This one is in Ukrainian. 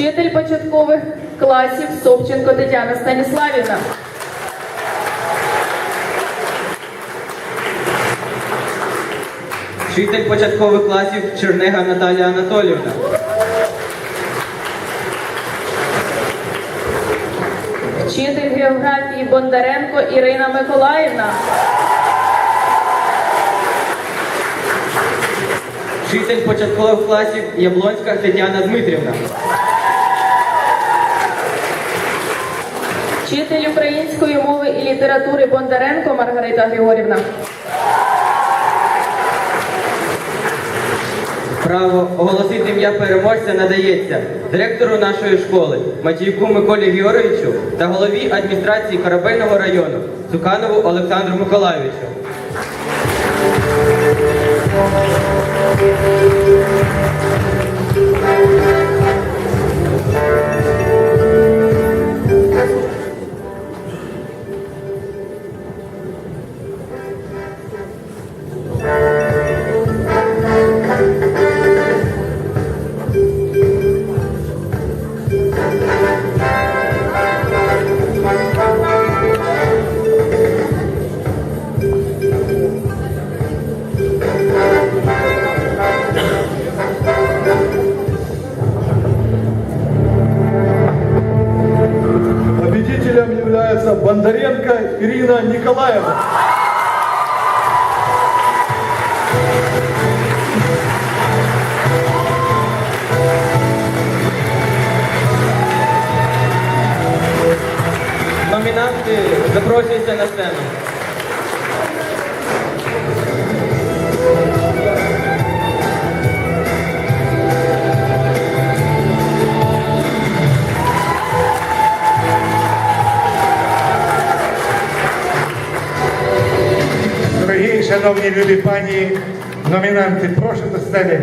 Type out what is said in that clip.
вчитель початкових класів Собченко Тетяна Станіславівна. Вчитель початкових класів Чернега Наталія Анатоліївна. Вчитель географії Бондаренко Ірина Миколаївна. Вчитель початкових класів Яблонська Тетяна Дмитрівна. Вчитель української мови і літератури Бондаренко Маргарита Григорівна. Право оголосити ім'я переможця надається директору нашої школи Матійку Миколі Георгійовичу та голові адміністрації Корабельного району Цуканову Олександру Миколайовичу. Thank you. называется Бондаренко Ирина Николаевна. Номинанты, запросите на сцену. Шановні любі пані номінанти, прошу до сцени.